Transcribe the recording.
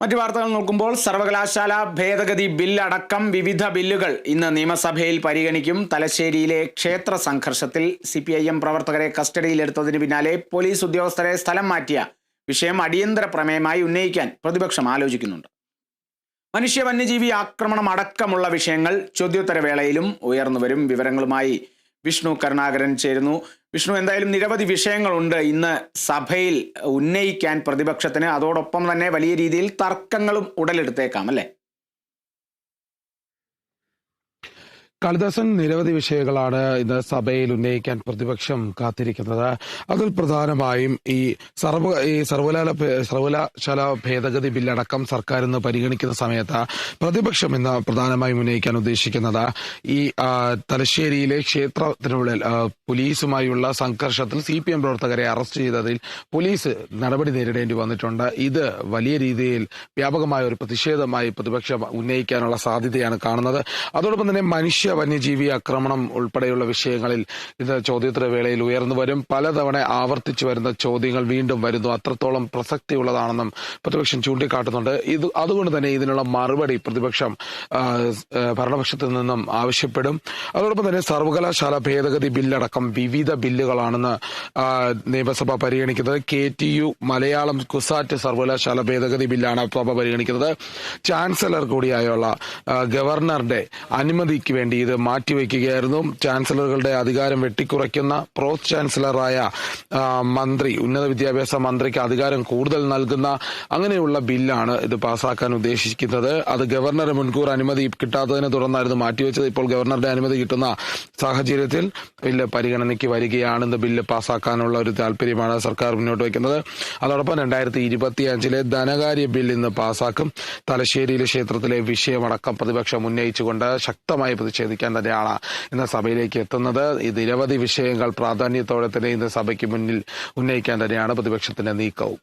മറ്റു വാർത്തകൾ നോക്കുമ്പോൾ സർവകലാശാല ഭേദഗതി ബിൽ അടക്കം വിവിധ ബില്ലുകൾ ഇന്ന് നിയമസഭയിൽ പരിഗണിക്കും. തലശ്ശേരിയിലെ ക്ഷേത്ര സംഘർഷത്തിൽ സി പി ഐ എം പ്രവർത്തകരെ കസ്റ്റഡിയിലെടുത്തതിന് പിന്നാലെ പോലീസ് ഉദ്യോഗസ്ഥരെ സ്ഥലം മാറ്റിയ വിഷയം അടിയന്തര പ്രമേയമായി ഉന്നയിക്കാൻ പ്രതിപക്ഷം ആലോചിക്കുന്നുണ്ട്. മനുഷ്യ വന്യജീവി ആക്രമണം അടക്കമുള്ള വിഷയങ്ങൾ ചോദ്യോത്തരവേളയിലും ഉയർന്നുവരും വിവരങ്ങളുമായി വിഷ്ണു കരുണാകരൻ ചേരുന്നു. വിഷ്ണു എന്തായാലും നിരവധി വിഷയങ്ങളുണ്ട് ഇന്ന് സഭയിൽ ഉന്നയിക്കാൻ പ്രതിപക്ഷത്തിന്. അതോടൊപ്പം തന്നെ വലിയ രീതിയിൽ തർക്കങ്ങളും ഉടലെടുത്തേക്കാം അല്ലേ? കാളിദാസൻ നിരവധി വിഷയങ്ങളാണ് ഇന്ന് സഭയിൽ ഉന്നയിക്കാൻ പ്രതിപക്ഷം കാത്തിരിക്കുന്നത്. അതിൽ പ്രധാനമായും ഈ സർവ ഈ സർവകലാല സർവകലാശാല ഭേദഗതി ബില്ലടക്കം സർക്കാർ ഇന്ന് പരിഗണിക്കുന്ന സമയത്ത് പ്രതിപക്ഷം ഇന്ന് പ്രധാനമായും ഉന്നയിക്കാൻ ഉദ്ദേശിക്കുന്നത് ഈ തലശ്ശേരിയിലെ ക്ഷേത്രത്തിനുള്ളിൽ പോലീസുമായുള്ള സംഘർഷത്തിൽ സി പി എം പ്രവർത്തകരെ അറസ്റ്റ് ചെയ്തതിൽ പോലീസ് നടപടി നേരിടേണ്ടി വന്നിട്ടുണ്ട്. ഇത് വലിയ രീതിയിൽ വ്യാപകമായ ഒരു പ്രതിഷേധമായി പ്രതിപക്ഷം ഉന്നയിക്കാനുള്ള സാധ്യതയാണ് കാണുന്നത്. അതോടൊപ്പം തന്നെ മനുഷ്യ വന്യജീവി ആക്രമണം ഉൾപ്പെടെയുള്ള വിഷയങ്ങളിൽ ഇത് ചോദ്യോത്തര വേളയിൽ ഉയർന്നു വരും. പലതവണ ആവർത്തിച്ചു വരുന്ന ചോദ്യങ്ങൾ വീണ്ടും വരുന്നു. അത്രത്തോളം പ്രസക്തിയുള്ളതാണെന്നും പ്രതിപക്ഷം ചൂണ്ടിക്കാട്ടുന്നുണ്ട്. ഇത് അതുകൊണ്ട് തന്നെ ഇതിനുള്ള മറുപടി പ്രതിപക്ഷം ഭരണപക്ഷത്തു നിന്നും ആവശ്യപ്പെടും. അതോടൊപ്പം തന്നെ സർവകലാശാല ഭേദഗതി ബില്ലടക്കം വിവിധ ബില്ലുകളാണെന്ന് നിയമസഭ പരിഗണിക്കുന്നത്. K T U Malayalam CUSAT സർവകലാശാല ഭേദഗതി ബില്ലാണ് സഭ പരിഗണിക്കുന്നത്. ചാൻസലർ കൂടിയായുള്ള ഗവർണറുടെ അനുമതിക്ക് വേണ്ടി ഇത് മാറ്റിവെക്കുകയായിരുന്നു. ചാൻസലറുകളുടെ അധികാരം വെട്ടിക്കുറയ്ക്കുന്ന പ്രോസ് ചാൻസലറായ മന്ത്രി ഉന്നത വിദ്യാഭ്യാസ മന്ത്രിക്ക് അധികാരം കൂടുതൽ നൽകുന്ന അങ്ങനെയുള്ള ബില്ലാണ് ഇത് പാസാക്കാൻ ഉദ്ദേശിക്കുന്നത്. അത് ഗവർണർ മുൻകൂർ അനുമതി കിട്ടാത്തതിനെ തുടർന്നായിരുന്നു മാറ്റിവെച്ചത്. ഇപ്പോൾ ഗവർണറുടെ അനുമതി കിട്ടുന്ന സാഹചര്യത്തിൽ ബില്ല് പരിഗണനയ്ക്ക് വരികയാണ് ഇന്ന് ബില്ല് പാസാക്കാനുള്ള ഒരു താല്പര്യമാണ് സർക്കാർ മുന്നോട്ട് വയ്ക്കുന്നത്. അതോടൊപ്പം രണ്ടായിരത്തി ഇരുപത്തി അഞ്ചിലെ ധനകാര്യ ബിൽ ഇന്ന് പാസാക്കും. തലശ്ശേരിയിലെ ക്ഷേത്രത്തിലെ വിഷയമടക്കം പ്രതിപക്ഷം ഉന്നയിച്ചുകൊണ്ട് ശക്തമായി പ്രതിഷേധിക്കാൻ തന്നെയാണ് ഇന്ന് സഭയിലേക്ക് എത്തുന്നത്. നിരവധി വിഷയങ്ങൾ പ്രാധാന്യത്തോടെ തന്നെ ഇന്ന് സഭയ്ക്ക് മുന്നിൽ ഉന്നയിക്കാൻ തന്നെയാണ് പ്രതിപക്ഷത്തിന്റെ നീക്കവും.